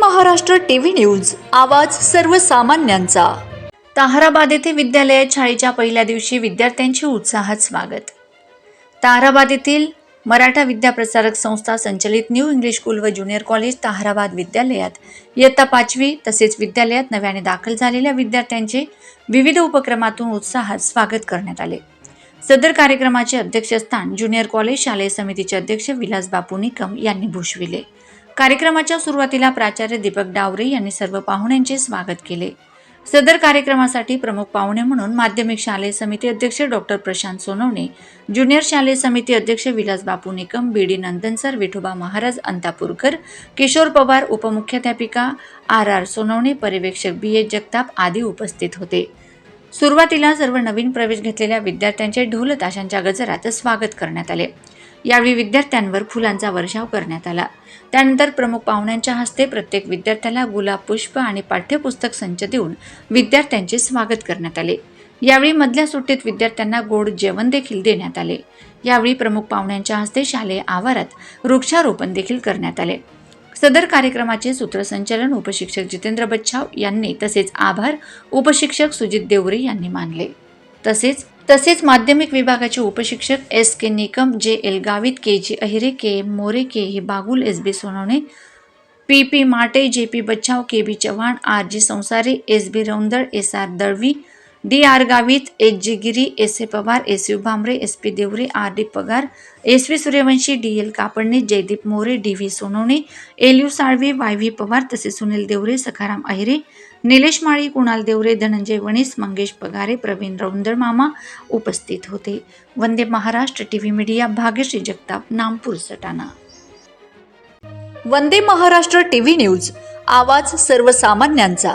Maharashtra TV news आवाज सर्वसामान्यांचा. ताहराबाद येथे विद्यालयात शाळेच्या पहिल्या दिवशी विद्यार्थ्यांचे उत्साहात स्वागत. ताहराबाद येथील मराठा विद्याप्रसारक संस्था संचलित न्यू इंग्लिश स्कूल व ज्युनियर कॉलेज ताहराबाद विद्यालयात इयत्ता पाचवी तसेच विद्यालयात नव्याने दाखल झालेल्या विद्यार्थ्यांचे विविध उपक्रमातून उत्साहात स्वागत करण्यात आले. सदर कार्यक्रमाचे अध्यक्षस्थान ज्युनियर कॉलेज शालेय समितीचे अध्यक्ष विलास बापू निकम यांनी भूषविले. कार्यक्रमाच्या सुरुवातीला प्राचार्य दीपक डावरे यांनी सर्व पाहुण्यांचे स्वागत केले. सदर कार्यक्रमासाठी प्रमुख पाहुणे म्हणून माध्यमिक शालेय समिती अध्यक्ष डॉक्टर प्रशांत सोनवणे ज्युनियर शालेय समिती अध्यक्ष विलास बापू निकम बी डी नंदनसर विठोबा महाराज अंतापूरकर किशोर पवार उपमुख्याध्यापिका आर आर सोनवणे पर्यवेक्षक बी एच जगताप आदी उपस्थित होते. सुरुवातीला सर्व नवीन प्रवेश घेतलेल्या विद्यार्थ्यांचे ढोल ताशांच्या गजरात स्वागत करण्यात आले. यावेळी विद्यार्थ्यांवर फुलांचा वर्षाव करण्यात आला. त्यानंतर प्रमुख पाहुण्यांच्या हस्ते प्रत्येक विद्यार्थ्याला गुलाब पुष्प आणि पाठ्यपुस्तक संच देऊन विद्यार्थ्यांचे स्वागत करण्यात आले. यावेळी मधल्या सुट्टीत विद्यार्थ्यांना गोड जेवण देखील देण्यात आले. यावेळी प्रमुख पाहुण्यांच्या हस्ते शालेय आवारात वृक्षारोपण देखील करण्यात आले. सदर कार्यक्रमाचे सूत्रसंचालन उपशिक्षक जितेंद्र बच्छाव यांनी तसेच आभार उपशिक्षक सुजित देवरे यांनी मानले. तसेच तसेच माध्यमिक विभागाचे उपशिक्षक S K Nikam J L Gavit K G Ahire K More K हे Bagul S B Sonawane P P Mate J P Bachhav K B Chavan R G Sansare S B Raundal S R Dalvi D R Gavit H G Giri S A Pawar S U Bhamre S P Deore R D Pagar S V Suryavanshi D L Kapadne Jaydeep More D V Sonawane L U Salve Y V Pawar तसेच सुनील देवरे सखाराम अहिरे निलेश माळी कुणाल देवरे धनंजय वणीस मंगेश पगारे प्रवीण रौंदळ मामा उपस्थित होते. Vande Maharashtra TV media Bhagyashree Jagtap Nampur Satana. Vande Maharashtra TV news आवाज सर्वसामान्यांचा.